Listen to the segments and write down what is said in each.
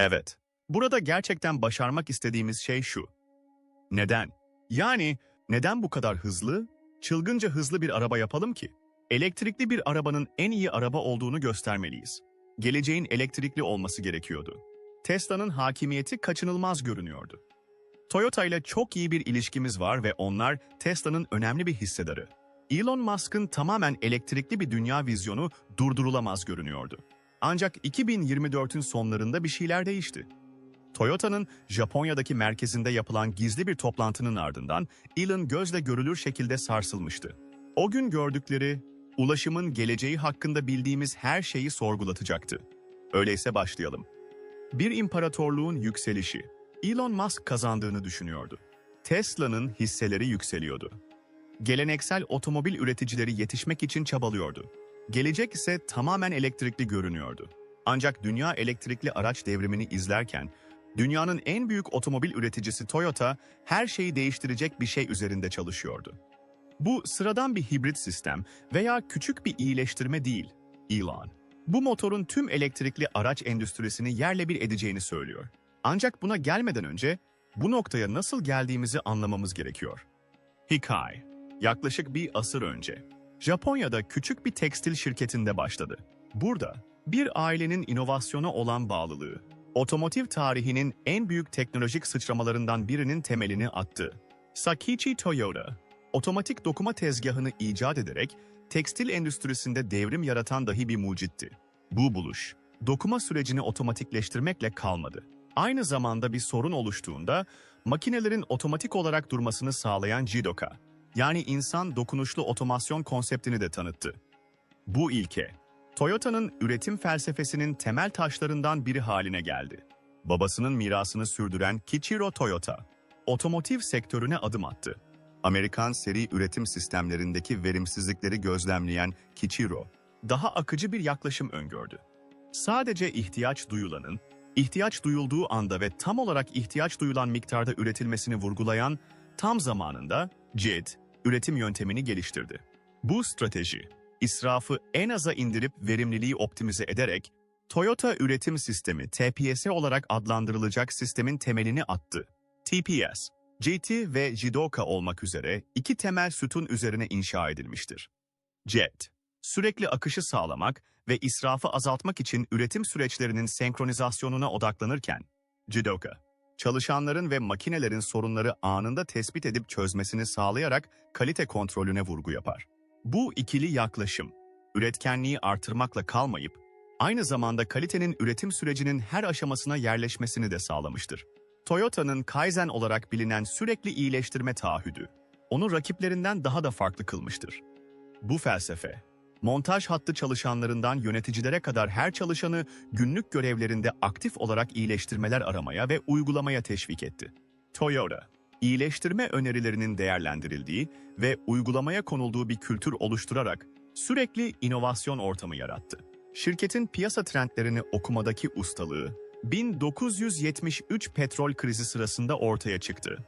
Evet. Burada gerçekten başarmak istediğimiz şey şu. Neden? Yani neden bu kadar hızlı, çılgınca hızlı bir araba yapalım ki? Elektrikli bir arabanın en iyi araba olduğunu göstermeliyiz. Geleceğin elektrikli olması gerekiyordu. Tesla'nın hakimiyeti kaçınılmaz görünüyordu. Toyota ile çok iyi bir ilişkimiz var ve onlar Tesla'nın önemli bir hissedarı. Elon Musk'ın tamamen elektrikli bir dünya vizyonu durdurulamaz görünüyordu. Ancak 2024'ün sonlarında bir şeyler değişti. Toyota'nın Japonya'daki merkezinde yapılan gizli bir toplantının ardından Elon gözle görülür şekilde sarsılmıştı. O gün gördükleri, ulaşımın geleceği hakkında bildiğimiz her şeyi sorgulatacaktı. Öyleyse başlayalım. Bir imparatorluğun yükselişi. Elon Musk kazandığını düşünüyordu. Tesla'nın hisseleri yükseliyordu. Geleneksel otomobil üreticileri yetişmek için çabalıyordu. Gelecek ise tamamen elektrikli görünüyordu. Ancak dünya elektrikli araç devrimini izlerken, dünyanın en büyük otomobil üreticisi Toyota her şeyi değiştirecek bir şey üzerinde çalışıyordu. Bu sıradan bir hibrit sistem veya küçük bir iyileştirme değil, Elon. Bu motorun tüm elektrikli araç endüstrisini yerle bir edeceğini söylüyor. Ancak buna gelmeden önce bu noktaya nasıl geldiğimizi anlamamız gerekiyor. Hikaye, yaklaşık bir asır önce. Japonya'da küçük bir tekstil şirketinde başladı. Burada bir ailenin inovasyona olan bağlılığı, otomotiv tarihinin en büyük teknolojik sıçramalarından birinin temelini attı. Sakichi Toyota, otomatik dokuma tezgahını icat ederek tekstil endüstrisinde devrim yaratan dahi bir mucitti. Bu buluş, dokuma sürecini otomatikleştirmekle kalmadı. Aynı zamanda bir sorun oluştuğunda makinelerin otomatik olarak durmasını sağlayan JIDOKA, yani insan dokunuşlu otomasyon konseptini de tanıttı. Bu ilke, Toyota'nın üretim felsefesinin temel taşlarından biri haline geldi. Babasının mirasını sürdüren Kichiro Toyota, otomotiv sektörüne adım attı. Amerikan seri üretim sistemlerindeki verimsizlikleri gözlemleyen Kichiro, daha akıcı bir yaklaşım öngördü. Sadece ihtiyaç duyulanın, ihtiyaç duyulduğu anda ve tam olarak ihtiyaç duyulan miktarda üretilmesini vurgulayan tam zamanında JET üretim yöntemini geliştirdi. Bu strateji, israfı en aza indirip verimliliği optimize ederek Toyota Üretim Sistemi TPS olarak adlandırılacak sistemin temelini attı. TPS, GT ve Jidoka olmak üzere iki temel sütun üzerine inşa edilmiştir. JET, sürekli akışı sağlamak ve israfı azaltmak için üretim süreçlerinin senkronizasyonuna odaklanırken, Jidoka, çalışanların ve makinelerin sorunları anında tespit edip çözmesini sağlayarak kalite kontrolüne vurgu yapar. Bu ikili yaklaşım, üretkenliği artırmakla kalmayıp, aynı zamanda kalitenin üretim sürecinin her aşamasına yerleşmesini de sağlamıştır. Toyota'nın Kaizen olarak bilinen sürekli iyileştirme taahhüdü, onu rakiplerinden daha da farklı kılmıştır. Bu felsefe, montaj hattı çalışanlarından yöneticilere kadar her çalışanı günlük görevlerinde aktif olarak iyileştirmeler aramaya ve uygulamaya teşvik etti. Toyota, iyileştirme önerilerinin değerlendirildiği ve uygulamaya konulduğu bir kültür oluşturarak sürekli inovasyon ortamı yarattı. Şirketin piyasa trendlerini okumadaki ustalığı, 1973 petrol krizi sırasında ortaya çıktı.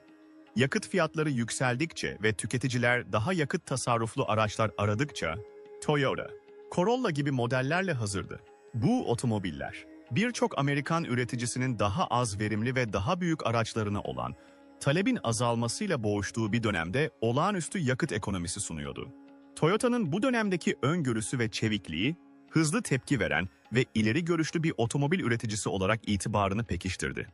Yakıt fiyatları yükseldikçe ve tüketiciler daha yakıt tasarruflu araçlar aradıkça, Toyota, Corolla gibi modellerle hazırdı. Bu otomobiller, birçok Amerikan üreticisinin daha az verimli ve daha büyük araçlarına olan, talebin azalmasıyla boğuştuğu bir dönemde olağanüstü yakıt ekonomisi sunuyordu. Toyota'nın bu dönemdeki öngörüsü ve çevikliği, hızlı tepki veren ve ileri görüşlü bir otomobil üreticisi olarak itibarını pekiştirdi.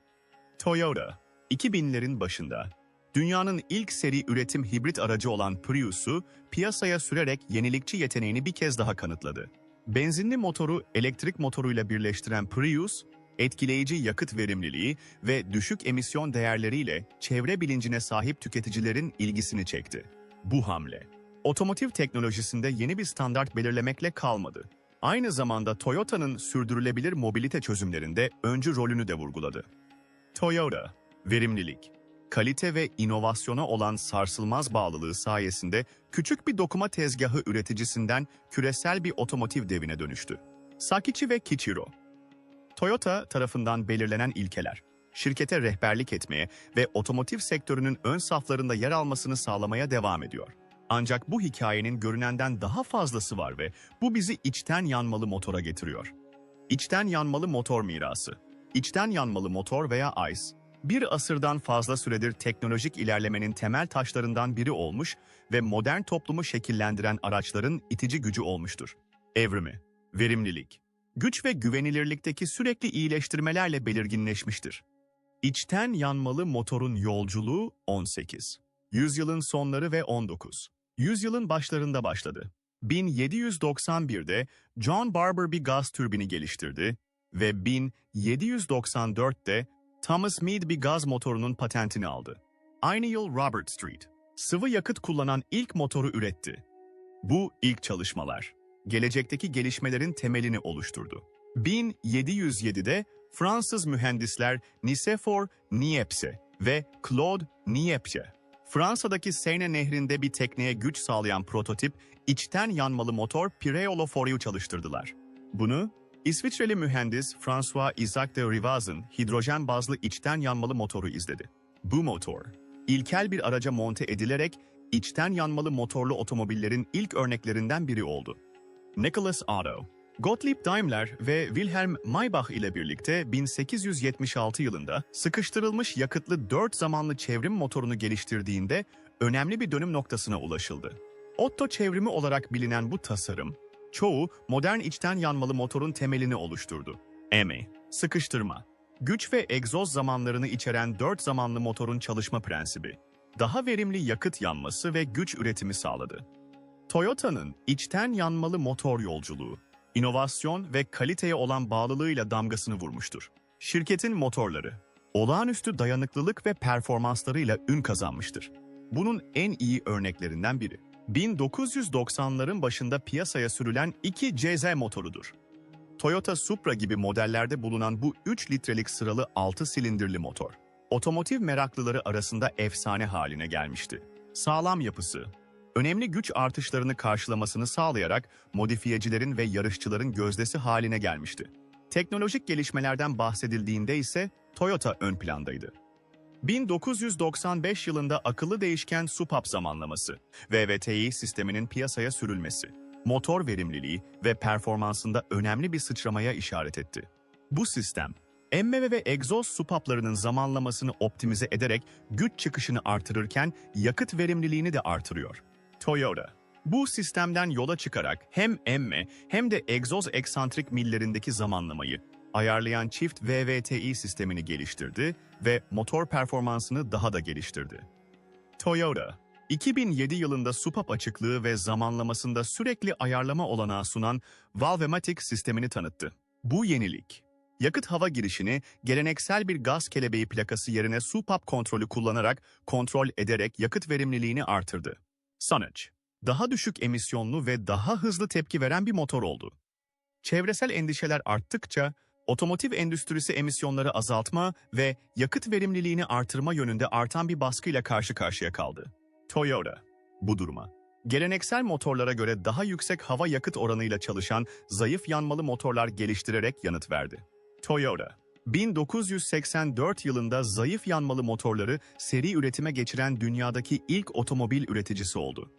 Toyota, 2000'lerin başında dünyanın ilk seri üretim hibrit aracı olan Prius'u piyasaya sürerek yenilikçi yeteneğini bir kez daha kanıtladı. Benzinli motoru elektrik motoruyla birleştiren Prius, etkileyici yakıt verimliliği ve düşük emisyon değerleriyle çevre bilincine sahip tüketicilerin ilgisini çekti. Bu hamle, otomotiv teknolojisinde yeni bir standart belirlemekle kalmadı. Aynı zamanda Toyota'nın sürdürülebilir mobilite çözümlerinde öncü rolünü de vurguladı. Toyota, verimlilik, kalite ve inovasyona olan sarsılmaz bağlılığı sayesinde küçük bir dokuma tezgahı üreticisinden küresel bir otomotiv devine dönüştü. Sakichi ve Kichiro, Toyota tarafından belirlenen ilkeler, şirkete rehberlik etmeye ve otomotiv sektörünün ön saflarında yer almasını sağlamaya devam ediyor. Ancak bu hikayenin görünenden daha fazlası var ve bu bizi içten yanmalı motora getiriyor. İçten yanmalı motor mirası. içten yanmalı motor veya ICE, bir asırdan fazla süredir teknolojik ilerlemenin temel taşlarından biri olmuş ve modern toplumu şekillendiren araçların itici gücü olmuştur. Evrimi, verimlilik, güç ve güvenilirlikteki sürekli iyileştirmelerle belirginleşmiştir. İçten yanmalı motorun yolculuğu 18. Yüzyılın sonları ve 19. Yüzyılın başlarında başladı. 1791'de John Barber bir gaz türbini geliştirdi ve 1794'te Thomas Mead bir gaz motorunun patentini aldı. Aynı yıl Robert Street, sıvı yakıt kullanan ilk motoru üretti. Bu ilk çalışmalar, gelecekteki gelişmelerin temelini oluşturdu. 1707'de Fransız mühendisler Nicephore Niepce ve Claude Niepce, Fransa'daki Seine nehrinde bir tekneye güç sağlayan prototip içten yanmalı motor Pireo Foru'yu çalıştırdılar. Bunu İsviçreli mühendis François Isaac de Rivaz'ın hidrojen bazlı içten yanmalı motoru izledi. Bu motor, ilkel bir araca monte edilerek içten yanmalı motorlu otomobillerin ilk örneklerinden biri oldu. Nicholas Otto, Gottlieb Daimler ve Wilhelm Maybach ile birlikte 1876 yılında sıkıştırılmış yakıtlı 4 zamanlı çevrim motorunu geliştirdiğinde önemli bir dönüm noktasına ulaşıldı. Otto çevrimi olarak bilinen bu tasarım, çoğu modern içten yanmalı motorun temelini oluşturdu. EMI, sıkıştırma, güç ve egzoz zamanlarını içeren 4 zamanlı motorun çalışma prensibi, daha verimli yakıt yanması ve güç üretimi sağladı. Toyota'nın içten yanmalı motor yolculuğu, inovasyon ve kaliteye olan bağlılığıyla damgasını vurmuştur. Şirketin motorları, olağanüstü dayanıklılık ve performanslarıyla ün kazanmıştır. Bunun en iyi örneklerinden biri. 1990'ların başında piyasaya sürülen 2 CZ motorudur. Toyota Supra gibi modellerde bulunan bu 3 litrelik sıralı 6 silindirli motor, otomotiv meraklıları arasında efsane haline gelmişti. Sağlam yapısı, önemli güç artışlarını karşılamasını sağlayarak modifiyecilerin ve yarışçıların gözdesi haline gelmişti. Teknolojik gelişmelerden bahsedildiğinde ise Toyota ön plandaydı. 1995 yılında akıllı değişken SUPAP zamanlaması, VVTi sisteminin piyasaya sürülmesi, motor verimliliği ve performansında önemli bir sıçramaya işaret etti. Bu sistem, emme ve egzoz SUPAP'larının zamanlamasını optimize ederek güç çıkışını artırırken yakıt verimliliğini de artırıyor. Toyota, bu sistemden yola çıkarak hem emme hem de egzoz eksantrik millerindeki zamanlamayı ayarlayan çift VVTi sistemini geliştirdi ve motor performansını daha da geliştirdi. Toyota, 2007 yılında SUPAP açıklığı ve zamanlamasında sürekli ayarlama olanağı sunan Valvematic sistemini tanıttı. Bu yenilik, yakıt hava girişini geleneksel bir gaz kelebeği plakası yerine SUPAP kontrolü kullanarak kontrol ederek yakıt verimliliğini artırdı. Sonuç, daha düşük emisyonlu ve daha hızlı tepki veren bir motor oldu. Çevresel endişeler arttıkça, otomotiv endüstrisi emisyonları azaltma ve yakıt verimliliğini artırma yönünde artan bir baskıyla karşı karşıya kaldı. Toyota, bu duruma, geleneksel motorlara göre daha yüksek hava yakıt oranıyla çalışan zayıf yanmalı motorlar geliştirerek yanıt verdi. Toyota, 1984 yılında zayıf yanmalı motorları seri üretime geçiren dünyadaki ilk otomobil üreticisi oldu.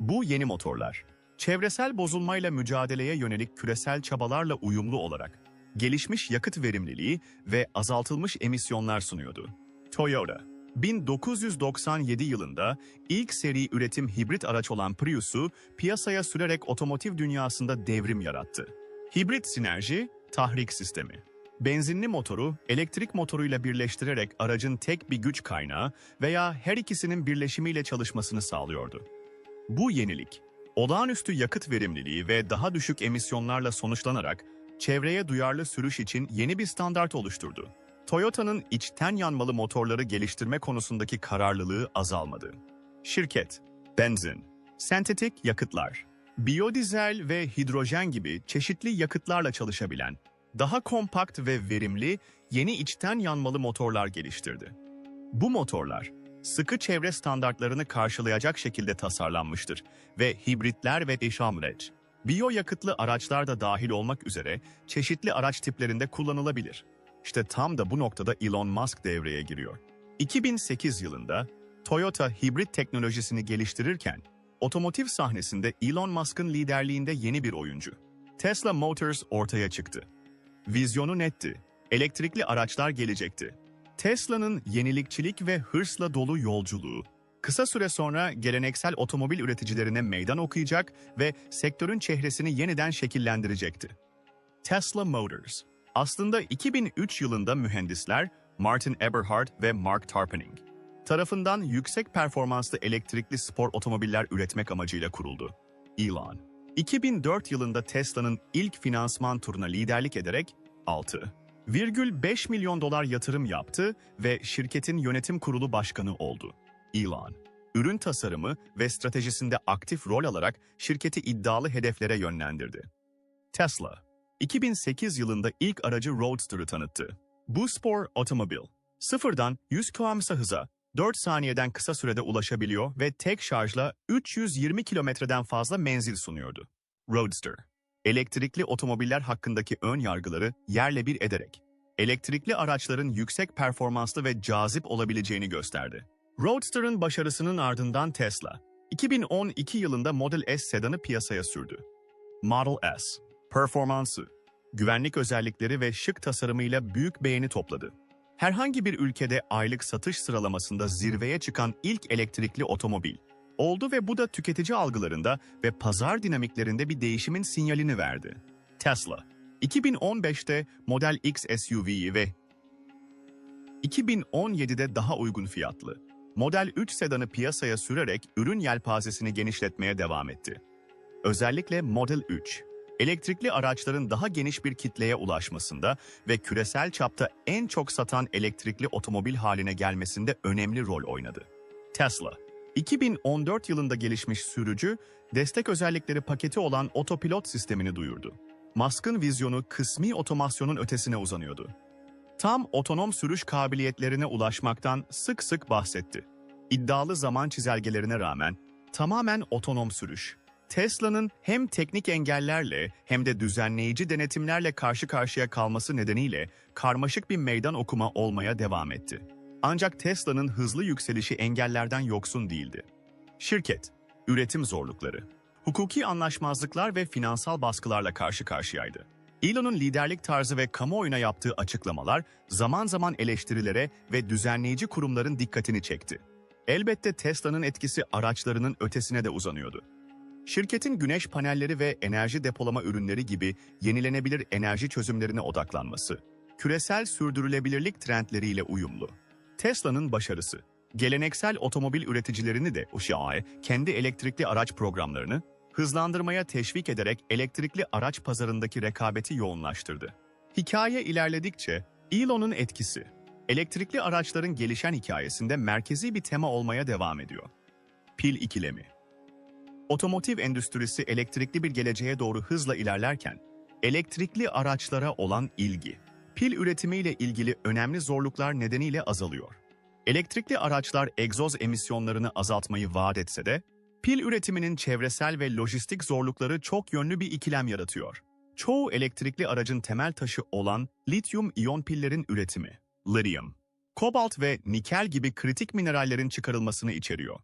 Bu yeni motorlar, çevresel bozulmayla mücadeleye yönelik küresel çabalarla uyumlu olarak gelişmiş yakıt verimliliği ve azaltılmış emisyonlar sunuyordu. Toyota, 1997 yılında ilk seri üretim hibrit araç olan Prius'u piyasaya sürerek otomotiv dünyasında devrim yarattı. Hibrit sinerji, tahrik sistemi. Benzinli motoru elektrik motoruyla birleştirerek aracın tek bir güç kaynağı veya her ikisinin birleşimiyle çalışmasını sağlıyordu. Bu yenilik, olağanüstü yakıt verimliliği ve daha düşük emisyonlarla sonuçlanarak çevreye duyarlı sürüş için yeni bir standart oluşturdu. Toyota'nın içten yanmalı motorları geliştirme konusundaki kararlılığı azalmadı. Şirket, benzin, sentetik yakıtlar, biyodizel ve hidrojen gibi çeşitli yakıtlarla çalışabilen, daha kompakt ve verimli yeni içten yanmalı motorlar geliştirdi. Bu motorlar, sıkı çevre standartlarını karşılayacak şekilde tasarlanmıştır ve hibritler ve eşamreç, biyo yakıtlı araçlar da dahil olmak üzere çeşitli araç tiplerinde kullanılabilir. İşte tam da bu noktada Elon Musk devreye giriyor. 2008 yılında Toyota hibrit teknolojisini geliştirirken, otomotiv sahnesinde Elon Musk'ın liderliğinde yeni bir oyuncu. Tesla Motors ortaya çıktı. Vizyonu netti. Elektrikli araçlar gelecekti. Tesla'nın yenilikçilik ve hırsla dolu yolculuğu, kısa süre sonra geleneksel otomobil üreticilerine meydan okuyacak ve sektörün çehresini yeniden şekillendirecekti. Tesla Motors Aslında 2003 yılında mühendisler Martin Eberhard ve Mark Tarpenning tarafından yüksek performanslı elektrikli spor otomobiller üretmek amacıyla kuruldu. Elon, 2004 yılında Tesla'nın ilk finansman turuna liderlik ederek 6,5 milyon dolar yatırım yaptı ve şirketin yönetim kurulu başkanı oldu. Elon, ürün tasarımı ve stratejisinde aktif rol alarak şirketi iddialı hedeflere yönlendirdi. Tesla, 2008 yılında ilk aracı Roadster'ı tanıttı. Bu spor otomobil, sıfırdan 100 km hıza 4 saniyeden kısa sürede ulaşabiliyor ve tek şarjla 320 kilometreden fazla menzil sunuyordu. Roadster, elektrikli otomobiller hakkındaki ön yargıları yerle bir ederek, elektrikli araçların yüksek performanslı ve cazip olabileceğini gösterdi. Roadster'ın başarısının ardından Tesla, 2012 yılında Model S sedanı piyasaya sürdü. Model S, performansı, güvenlik özellikleri ve şık tasarımıyla büyük beğeni topladı. Herhangi bir ülkede aylık satış sıralamasında zirveye çıkan ilk elektrikli otomobil oldu ve bu da tüketici algılarında ve pazar dinamiklerinde bir değişimin sinyalini verdi. Tesla, 2015'te Model X SUV'yi ve 2017'de daha uygun fiyatlı Model 3 sedanı piyasaya sürerek ürün yelpazesini genişletmeye devam etti. Özellikle Model 3, elektrikli araçların daha geniş bir kitleye ulaşmasında ve küresel çapta en çok satan elektrikli otomobil haline gelmesinde önemli rol oynadı. Tesla, 2014 yılında gelişmiş sürücü, destek özellikleri paketi olan otopilot sistemini duyurdu. Musk'ın vizyonu kısmi otomasyonun ötesine uzanıyordu. Tam otonom sürüş kabiliyetlerine ulaşmaktan sık sık bahsetti. İddialı zaman çizelgelerine rağmen tamamen otonom sürüş, Tesla'nın hem teknik engellerle hem de düzenleyici denetimlerle karşı karşıya kalması nedeniyle karmaşık bir meydan okuma olmaya devam etti. Ancak Tesla'nın hızlı yükselişi engellerden yoksun değildi. Şirket, üretim zorlukları, hukuki anlaşmazlıklar ve finansal baskılarla karşı karşıyaydı. Elon'un liderlik tarzı ve kamuoyuna yaptığı açıklamalar zaman zaman eleştirilere ve düzenleyici kurumların dikkatini çekti. Elbette Tesla'nın etkisi araçlarının ötesine de uzanıyordu. Şirketin güneş panelleri ve enerji depolama ürünleri gibi yenilenebilir enerji çözümlerine odaklanması, küresel sürdürülebilirlik trendleriyle uyumlu. Tesla'nın başarısı, geleneksel otomobil üreticilerini de uşağı kendi elektrikli araç programlarını hızlandırmaya teşvik ederek elektrikli araç pazarındaki rekabeti yoğunlaştırdı. Hikaye ilerledikçe Elon'un etkisi, elektrikli araçların gelişen hikayesinde merkezi bir tema olmaya devam ediyor. Pil ikilemi Otomotiv endüstrisi elektrikli bir geleceğe doğru hızla ilerlerken, elektrikli araçlara olan ilgi, pil üretimiyle ilgili önemli zorluklar nedeniyle azalıyor. Elektrikli araçlar egzoz emisyonlarını azaltmayı vaat etse de, pil üretiminin çevresel ve lojistik zorlukları çok yönlü bir ikilem yaratıyor. Çoğu elektrikli aracın temel taşı olan lityum-iyon pillerin üretimi, lityum, kobalt ve nikel gibi kritik minerallerin çıkarılmasını içeriyor.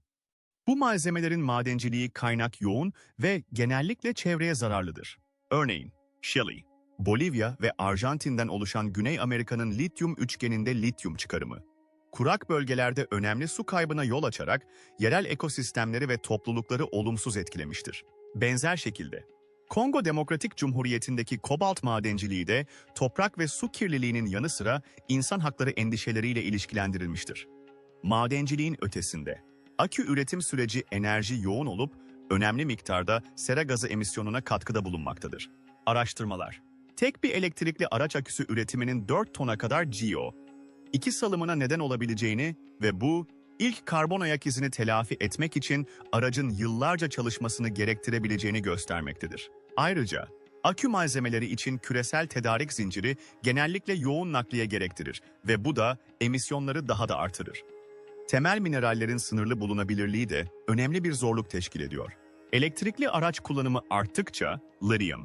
Bu malzemelerin madenciliği kaynak yoğun ve genellikle çevreye zararlıdır. Örneğin, Chile, Bolivya ve Arjantin'den oluşan Güney Amerika'nın lityum üçgeninde lityum çıkarımı. Kurak bölgelerde önemli su kaybına yol açarak yerel ekosistemleri ve toplulukları olumsuz etkilemiştir. Benzer şekilde, Kongo Demokratik Cumhuriyeti'ndeki kobalt madenciliği de toprak ve su kirliliğinin yanı sıra insan hakları endişeleriyle ilişkilendirilmiştir. Madenciliğin ötesinde, Akü üretim süreci enerji yoğun olup önemli miktarda sera gazı emisyonuna katkıda bulunmaktadır. Araştırmalar Tek bir elektrikli araç aküsü üretiminin 4 tona kadar CO, 2 salımına neden olabileceğini ve bu, ilk karbon ayak izini telafi etmek için aracın yıllarca çalışmasını gerektirebileceğini göstermektedir. Ayrıca, akü malzemeleri için küresel tedarik zinciri genellikle yoğun nakliye gerektirir ve bu da emisyonları daha da artırır. Temel minerallerin sınırlı bulunabilirliği de önemli bir zorluk teşkil ediyor. Elektrikli araç kullanımı arttıkça lityum,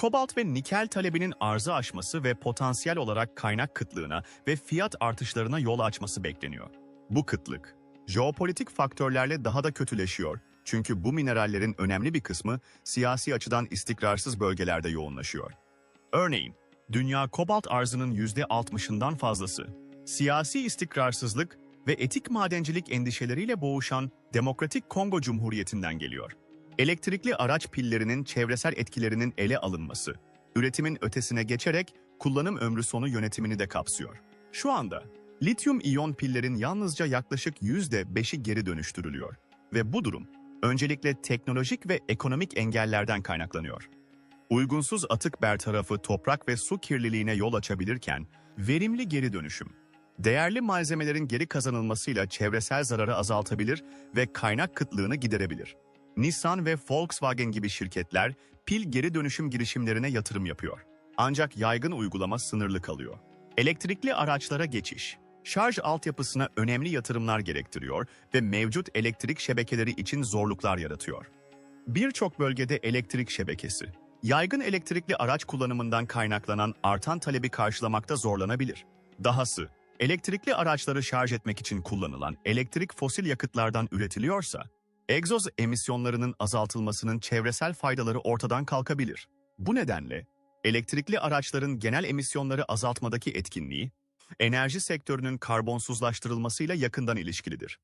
kobalt ve nikel talebinin arzı aşması ve potansiyel olarak kaynak kıtlığına ve fiyat artışlarına yol açması bekleniyor. Bu kıtlık, jeopolitik faktörlerle daha da kötüleşiyor çünkü bu minerallerin önemli bir kısmı siyasi açıdan istikrarsız bölgelerde yoğunlaşıyor. Örneğin, Dünya kobalt arzının %60'ından fazlası. Siyasi istikrarsızlık ve etik madencilik endişeleriyle boğuşan Demokratik Kongo Cumhuriyeti'nden geliyor. Elektrikli araç pillerinin çevresel etkilerinin ele alınması, üretimin ötesine geçerek kullanım ömrü sonu yönetimini de kapsıyor. Şu anda lityum iyon pillerin yalnızca yaklaşık %5'i geri dönüştürülüyor ve bu durum öncelikle teknolojik ve ekonomik engellerden kaynaklanıyor. Uygunsuz atık bertarafı toprak ve su kirliliğine yol açabilirken verimli geri dönüşüm, değerli malzemelerin geri kazanılmasıyla çevresel zararı azaltabilir ve kaynak kıtlığını giderebilir. Nissan ve Volkswagen gibi şirketler pil geri dönüşüm girişimlerine yatırım yapıyor. Ancak yaygın uygulama sınırlı kalıyor. Elektrikli araçlara geçiş, şarj altyapısına önemli yatırımlar gerektiriyor ve mevcut elektrik şebekeleri için zorluklar yaratıyor. Birçok bölgede elektrik şebekesi, yaygın elektrikli araç kullanımından kaynaklanan artan talebi karşılamakta zorlanabilir. Dahası, elektrikli araçları şarj etmek için kullanılan elektrik fosil yakıtlardan üretiliyorsa, egzoz emisyonlarının azaltılmasının çevresel faydaları ortadan kalkabilir. Bu nedenle, elektrikli araçların genel emisyonları azaltmadaki etkinliği, enerji sektörünün karbonsuzlaştırılmasıyla yakından ilişkilidir.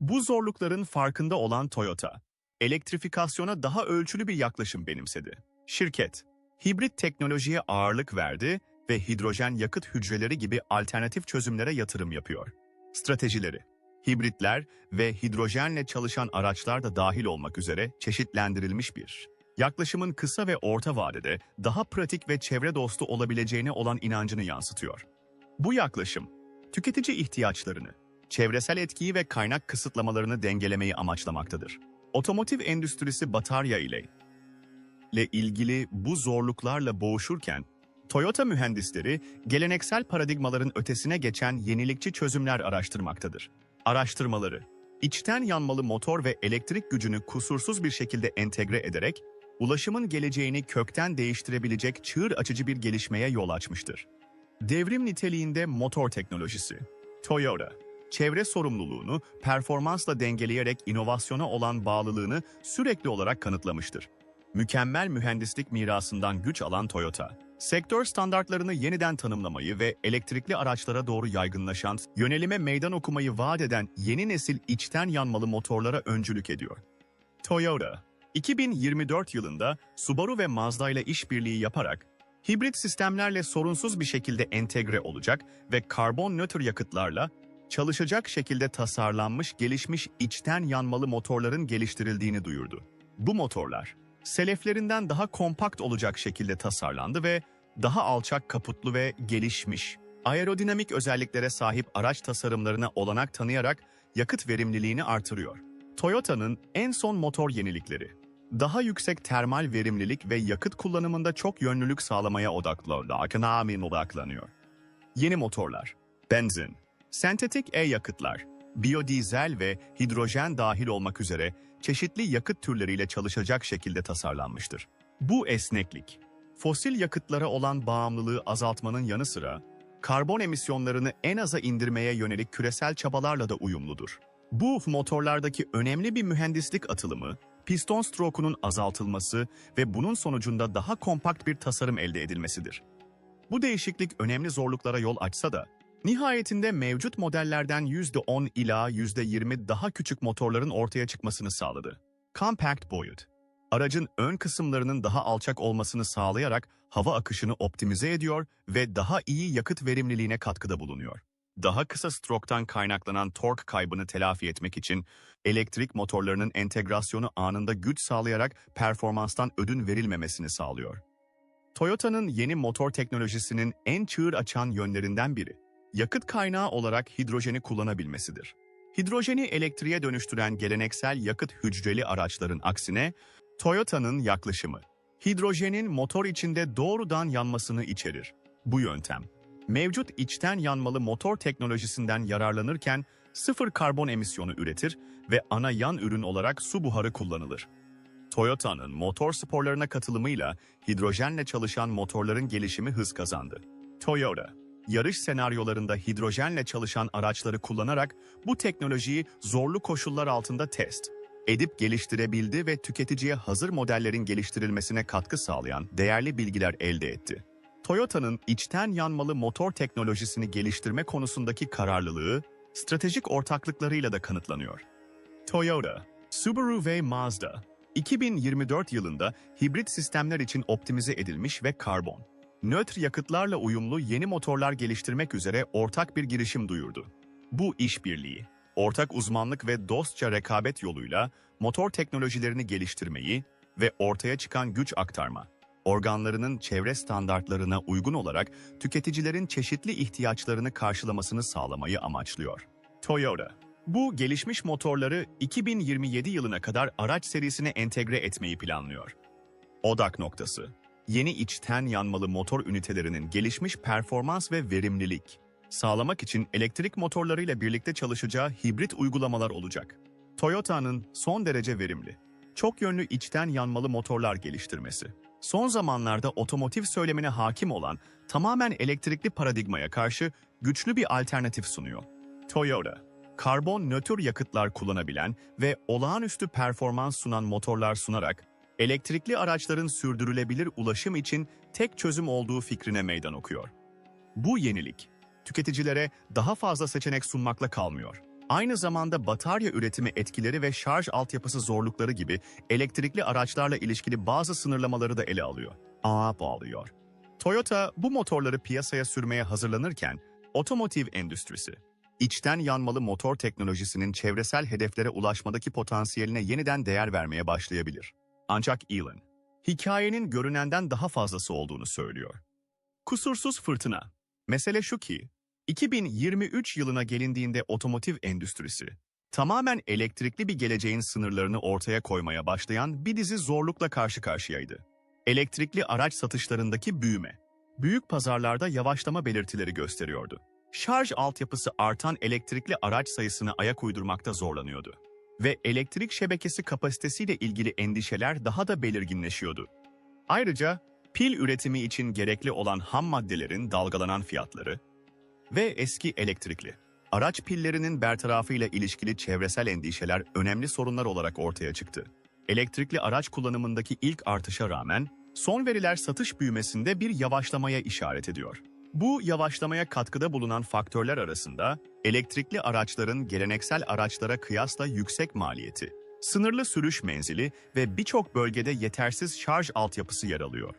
Bu zorlukların farkında olan Toyota, elektrifikasyona daha ölçülü bir yaklaşım benimsedi. Şirket, hibrit teknolojiye ağırlık verdi ve hidrojen yakıt hücreleri gibi alternatif çözümlere yatırım yapıyor. Stratejileri, hibritler ve hidrojenle çalışan araçlar da dahil olmak üzere çeşitlendirilmiş bir yaklaşımın kısa ve orta vadede daha pratik ve çevre dostu olabileceğine olan inancını yansıtıyor. Bu yaklaşım, tüketici ihtiyaçlarını, çevresel etkiyi ve kaynak kısıtlamalarını dengelemeyi amaçlamaktadır. Otomotiv endüstrisi batarya ile ile ilgili bu zorluklarla boğuşurken, Toyota mühendisleri geleneksel paradigmaların ötesine geçen yenilikçi çözümler araştırmaktadır. Araştırmaları, içten yanmalı motor ve elektrik gücünü kusursuz bir şekilde entegre ederek, ulaşımın geleceğini kökten değiştirebilecek çığır açıcı bir gelişmeye yol açmıştır. Devrim niteliğinde motor teknolojisi. Toyota, çevre sorumluluğunu performansla dengeleyerek inovasyona olan bağlılığını sürekli olarak kanıtlamıştır. Mükemmel mühendislik mirasından güç alan Toyota, sektör standartlarını yeniden tanımlamayı ve elektrikli araçlara doğru yaygınlaşan, yönelime meydan okumayı vaat eden yeni nesil içten yanmalı motorlara öncülük ediyor. Toyota, 2024 yılında Subaru ve Mazda ile işbirliği yaparak hibrit sistemlerle sorunsuz bir şekilde entegre olacak ve karbon nötr yakıtlarla çalışacak şekilde tasarlanmış gelişmiş içten yanmalı motorların geliştirildiğini duyurdu. Bu motorlar, seleflerinden daha kompakt olacak şekilde tasarlandı ve daha alçak kaputlu ve gelişmiş, aerodinamik özelliklere sahip araç tasarımlarına olanak tanıyarak yakıt verimliliğini artırıyor. Toyota'nın en son motor yenilikleri, daha yüksek termal verimlilik ve yakıt kullanımında çok yönlülük sağlamaya odaklanıyor. Yeni motorlar, benzin, sentetik e-yakıtlar, biyodizel ve hidrojen dahil olmak üzere çeşitli yakıt türleriyle çalışacak şekilde tasarlanmıştır. Bu esneklik, fosil yakıtlara olan bağımlılığı azaltmanın yanı sıra, karbon emisyonlarını en aza indirmeye yönelik küresel çabalarla da uyumludur. Bu motorlardaki önemli bir mühendislik atılımı, piston strokunun azaltılması ve bunun sonucunda daha kompakt bir tasarım elde edilmesidir. Bu değişiklik önemli zorluklara yol açsa da, nihayetinde mevcut modellerden %10 ila %20 daha küçük motorların ortaya çıkmasını sağladı. Compact boyut, aracın ön kısımlarının daha alçak olmasını sağlayarak hava akışını optimize ediyor ve daha iyi yakıt verimliliğine katkıda bulunuyor. Daha kısa stroktan kaynaklanan tork kaybını telafi etmek için elektrik motorlarının entegrasyonu anında güç sağlayarak performanstan ödün verilmemesini sağlıyor. Toyota'nın yeni motor teknolojisinin en çığır açan yönlerinden biri, yakıt kaynağı olarak hidrojeni kullanabilmesidir. Hidrojeni elektriğe dönüştüren geleneksel yakıt hücreli araçların aksine, Toyota'nın yaklaşımı, hidrojenin motor içinde doğrudan yanmasını içerir. Bu yöntem, mevcut içten yanmalı motor teknolojisinden yararlanırken sıfır karbon emisyonu üretir ve ana yan ürün olarak su buharı kullanılır. Toyota'nın motor sporlarına katılımıyla hidrojenle çalışan motorların gelişimi hız kazandı. Toyota, yarış senaryolarında hidrojenle çalışan araçları kullanarak bu teknolojiyi zorlu koşullar altında test edip geliştirebildi ve tüketiciye hazır modellerin geliştirilmesine katkı sağlayan değerli bilgiler elde etti. Toyota'nın içten yanmalı motor teknolojisini geliştirme konusundaki kararlılığı, stratejik ortaklıklarıyla da kanıtlanıyor. Toyota, Subaru ve Mazda, 2024 yılında hibrit sistemler için optimize edilmiş ve karbon, nötr yakıtlarla uyumlu yeni motorlar geliştirmek üzere ortak bir girişim duyurdu. Bu işbirliği, ortak uzmanlık ve dostça rekabet yoluyla motor teknolojilerini geliştirmeyi ve ortaya çıkan güç aktarma, organlarının çevre standartlarına uygun olarak tüketicilerin çeşitli ihtiyaçlarını karşılamasını sağlamayı amaçlıyor. Toyota, bu gelişmiş motorları 2027 yılına kadar araç serisine entegre etmeyi planlıyor. Odak noktası, yeni içten yanmalı motor ünitelerinin gelişmiş performans ve verimlilik sağlamak için elektrik motorlarıyla birlikte çalışacağı hibrit uygulamalar olacak. Toyota'nın son derece verimli, çok yönlü içten yanmalı motorlar geliştirmesi. Son zamanlarda otomotiv söylemine hakim olan tamamen elektrikli paradigmaya karşı güçlü bir alternatif sunuyor. Toyota, karbon nötr yakıtlar kullanabilen ve olağanüstü performans sunan motorlar sunarak elektrikli araçların sürdürülebilir ulaşım için tek çözüm olduğu fikrine meydan okuyor. Bu yenilik, tüketicilere daha fazla seçenek sunmakla kalmıyor. Aynı zamanda batarya üretimi etkileri ve şarj altyapısı zorlukları gibi elektrikli araçlarla ilişkili bazı sınırlamaları da ele alıyor. Ağa bağlıyor. Toyota bu motorları piyasaya sürmeye hazırlanırken, otomotiv endüstrisi, içten yanmalı motor teknolojisinin çevresel hedeflere ulaşmadaki potansiyeline yeniden değer vermeye başlayabilir. Ancak Elon, hikayenin görünenden daha fazlası olduğunu söylüyor. Kusursuz fırtına. Mesele şu ki, 2023 yılına gelindiğinde otomotiv endüstrisi, tamamen elektrikli bir geleceğin sınırlarını ortaya koymaya başlayan bir dizi zorlukla karşı karşıyaydı. Elektrikli araç satışlarındaki büyüme, büyük pazarlarda yavaşlama belirtileri gösteriyordu. Şarj altyapısı artan elektrikli araç sayısını ayak uydurmakta zorlanıyordu. Ve elektrik şebekesi kapasitesiyle ilgili endişeler daha da belirginleşiyordu. Ayrıca pil üretimi için gerekli olan ham maddelerin dalgalanan fiyatları, ve eski elektrikli. Araç pillerinin bertarafıyla ilişkili çevresel endişeler önemli sorunlar olarak ortaya çıktı. Elektrikli araç kullanımındaki ilk artışa rağmen son veriler satış büyümesinde bir yavaşlamaya işaret ediyor. Bu yavaşlamaya katkıda bulunan faktörler arasında elektrikli araçların geleneksel araçlara kıyasla yüksek maliyeti, sınırlı sürüş menzili ve birçok bölgede yetersiz şarj altyapısı yer alıyor.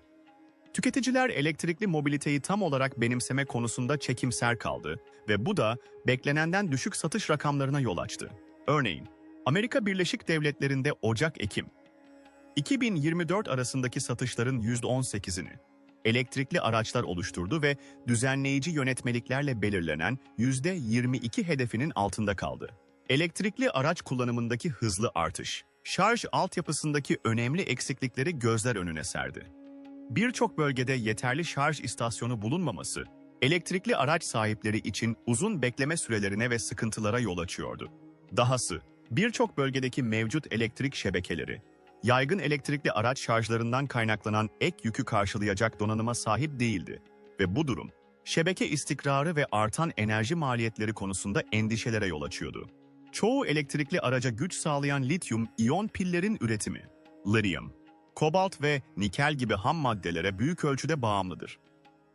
Tüketiciler elektrikli mobiliteyi tam olarak benimseme konusunda çekimser kaldı ve bu da beklenenden düşük satış rakamlarına yol açtı. Örneğin, Amerika Birleşik Devletleri'nde Ocak-Ekim 2024 arasındaki satışların %18'ini elektrikli araçlar oluşturdu ve düzenleyici yönetmeliklerle belirlenen %22 hedefinin altında kaldı. Elektrikli araç kullanımındaki hızlı artış, şarj altyapısındaki önemli eksiklikleri gözler önüne serdi birçok bölgede yeterli şarj istasyonu bulunmaması, elektrikli araç sahipleri için uzun bekleme sürelerine ve sıkıntılara yol açıyordu. Dahası, birçok bölgedeki mevcut elektrik şebekeleri, yaygın elektrikli araç şarjlarından kaynaklanan ek yükü karşılayacak donanıma sahip değildi ve bu durum, şebeke istikrarı ve artan enerji maliyetleri konusunda endişelere yol açıyordu. Çoğu elektrikli araca güç sağlayan lityum-iyon pillerin üretimi, lityum, kobalt ve nikel gibi ham maddelere büyük ölçüde bağımlıdır.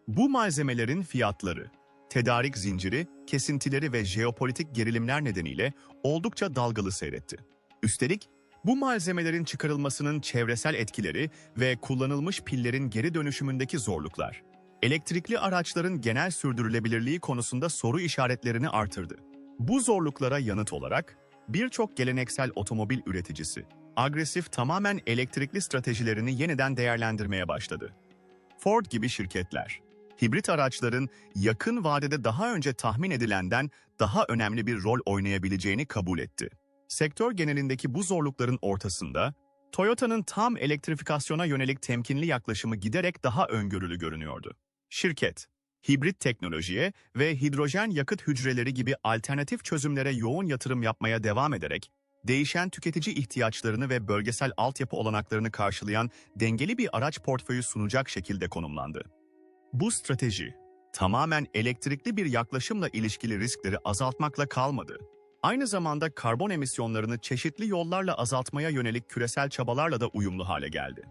Bu malzemelerin fiyatları, tedarik zinciri, kesintileri ve jeopolitik gerilimler nedeniyle oldukça dalgalı seyretti. Üstelik bu malzemelerin çıkarılmasının çevresel etkileri ve kullanılmış pillerin geri dönüşümündeki zorluklar, elektrikli araçların genel sürdürülebilirliği konusunda soru işaretlerini artırdı. Bu zorluklara yanıt olarak birçok geleneksel otomobil üreticisi, agresif tamamen elektrikli stratejilerini yeniden değerlendirmeye başladı. Ford gibi şirketler, hibrit araçların yakın vadede daha önce tahmin edilenden daha önemli bir rol oynayabileceğini kabul etti. Sektör genelindeki bu zorlukların ortasında, Toyota'nın tam elektrifikasyona yönelik temkinli yaklaşımı giderek daha öngörülü görünüyordu. Şirket, hibrit teknolojiye ve hidrojen yakıt hücreleri gibi alternatif çözümlere yoğun yatırım yapmaya devam ederek, değişen tüketici ihtiyaçlarını ve bölgesel altyapı olanaklarını karşılayan dengeli bir araç portföyü sunacak şekilde konumlandı. Bu strateji, tamamen elektrikli bir yaklaşımla ilişkili riskleri azaltmakla kalmadı. Aynı zamanda karbon emisyonlarını çeşitli yollarla azaltmaya yönelik küresel çabalarla da uyumlu hale geldi.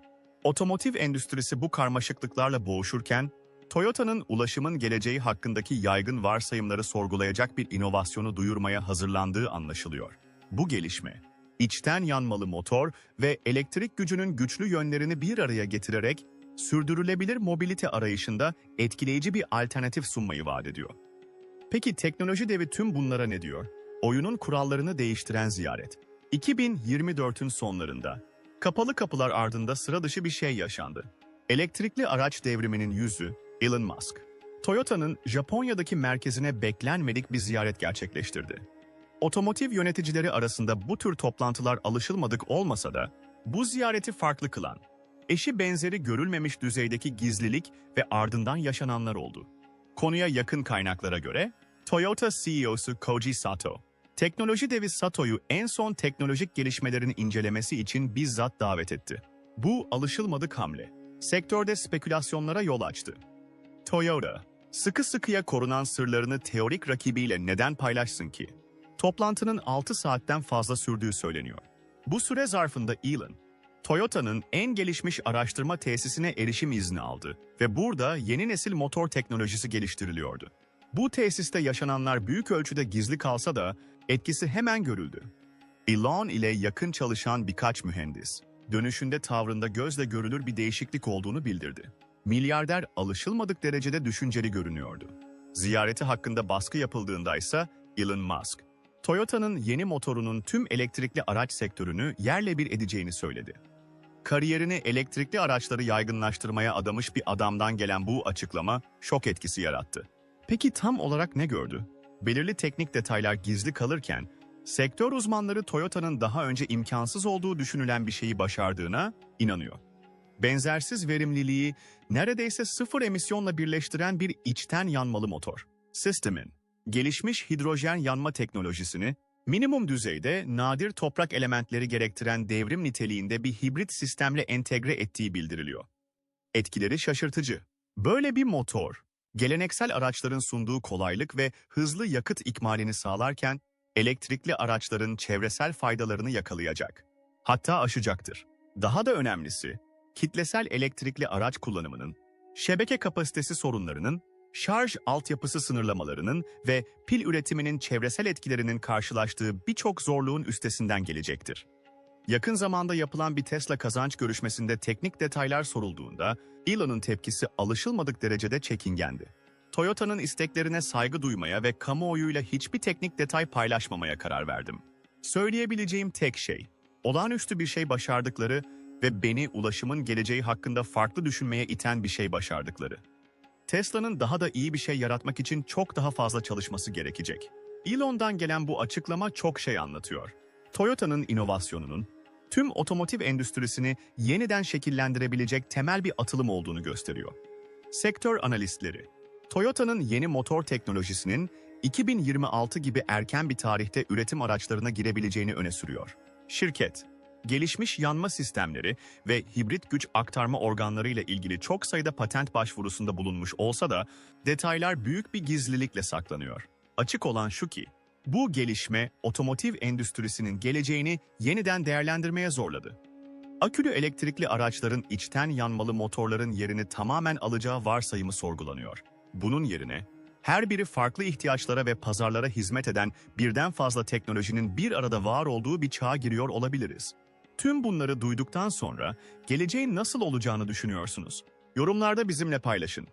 Otomotiv endüstrisi bu karmaşıklıklarla boğuşurken, Toyota'nın ulaşımın geleceği hakkındaki yaygın varsayımları sorgulayacak bir inovasyonu duyurmaya hazırlandığı anlaşılıyor. Bu gelişme, içten yanmalı motor ve elektrik gücünün güçlü yönlerini bir araya getirerek sürdürülebilir mobilite arayışında etkileyici bir alternatif sunmayı vaat ediyor. Peki teknoloji devi tüm bunlara ne diyor? Oyunun kurallarını değiştiren ziyaret. 2024'ün sonlarında kapalı kapılar ardında sıra dışı bir şey yaşandı. Elektrikli araç devriminin yüzü Elon Musk. Toyota'nın Japonya'daki merkezine beklenmedik bir ziyaret gerçekleştirdi. Otomotiv yöneticileri arasında bu tür toplantılar alışılmadık olmasa da bu ziyareti farklı kılan, eşi benzeri görülmemiş düzeydeki gizlilik ve ardından yaşananlar oldu. Konuya yakın kaynaklara göre Toyota CEO'su Koji Sato, teknoloji devi Sato'yu en son teknolojik gelişmelerin incelemesi için bizzat davet etti. Bu alışılmadık hamle, sektörde spekülasyonlara yol açtı. Toyota, sıkı sıkıya korunan sırlarını teorik rakibiyle neden paylaşsın ki? Toplantının 6 saatten fazla sürdüğü söyleniyor. Bu süre zarfında Elon, Toyota'nın en gelişmiş araştırma tesisine erişim izni aldı ve burada yeni nesil motor teknolojisi geliştiriliyordu. Bu tesiste yaşananlar büyük ölçüde gizli kalsa da etkisi hemen görüldü. Elon ile yakın çalışan birkaç mühendis, dönüşünde tavrında gözle görülür bir değişiklik olduğunu bildirdi. Milyarder alışılmadık derecede düşünceli görünüyordu. Ziyareti hakkında baskı yapıldığında ise Elon Musk, Toyota'nın yeni motorunun tüm elektrikli araç sektörünü yerle bir edeceğini söyledi. Kariyerini elektrikli araçları yaygınlaştırmaya adamış bir adamdan gelen bu açıklama şok etkisi yarattı. Peki tam olarak ne gördü? Belirli teknik detaylar gizli kalırken, sektör uzmanları Toyota'nın daha önce imkansız olduğu düşünülen bir şeyi başardığına inanıyor. Benzersiz verimliliği neredeyse sıfır emisyonla birleştiren bir içten yanmalı motor. System'in gelişmiş hidrojen yanma teknolojisini minimum düzeyde nadir toprak elementleri gerektiren devrim niteliğinde bir hibrit sistemle entegre ettiği bildiriliyor. Etkileri şaşırtıcı. Böyle bir motor, geleneksel araçların sunduğu kolaylık ve hızlı yakıt ikmalini sağlarken, elektrikli araçların çevresel faydalarını yakalayacak. Hatta aşacaktır. Daha da önemlisi, kitlesel elektrikli araç kullanımının, şebeke kapasitesi sorunlarının, şarj altyapısı sınırlamalarının ve pil üretiminin çevresel etkilerinin karşılaştığı birçok zorluğun üstesinden gelecektir. Yakın zamanda yapılan bir Tesla kazanç görüşmesinde teknik detaylar sorulduğunda Elon'un tepkisi alışılmadık derecede çekingendi. Toyota'nın isteklerine saygı duymaya ve kamuoyuyla hiçbir teknik detay paylaşmamaya karar verdim. Söyleyebileceğim tek şey, olağanüstü bir şey başardıkları ve beni ulaşımın geleceği hakkında farklı düşünmeye iten bir şey başardıkları. Tesla'nın daha da iyi bir şey yaratmak için çok daha fazla çalışması gerekecek. Elon'dan gelen bu açıklama çok şey anlatıyor. Toyota'nın inovasyonunun, tüm otomotiv endüstrisini yeniden şekillendirebilecek temel bir atılım olduğunu gösteriyor. Sektör analistleri, Toyota'nın yeni motor teknolojisinin 2026 gibi erken bir tarihte üretim araçlarına girebileceğini öne sürüyor. Şirket, gelişmiş yanma sistemleri ve hibrit güç aktarma organları ile ilgili çok sayıda patent başvurusunda bulunmuş olsa da detaylar büyük bir gizlilikle saklanıyor. Açık olan şu ki, bu gelişme otomotiv endüstrisinin geleceğini yeniden değerlendirmeye zorladı. Akülü elektrikli araçların içten yanmalı motorların yerini tamamen alacağı varsayımı sorgulanıyor. Bunun yerine her biri farklı ihtiyaçlara ve pazarlara hizmet eden birden fazla teknolojinin bir arada var olduğu bir çağa giriyor olabiliriz. Tüm bunları duyduktan sonra geleceğin nasıl olacağını düşünüyorsunuz? Yorumlarda bizimle paylaşın.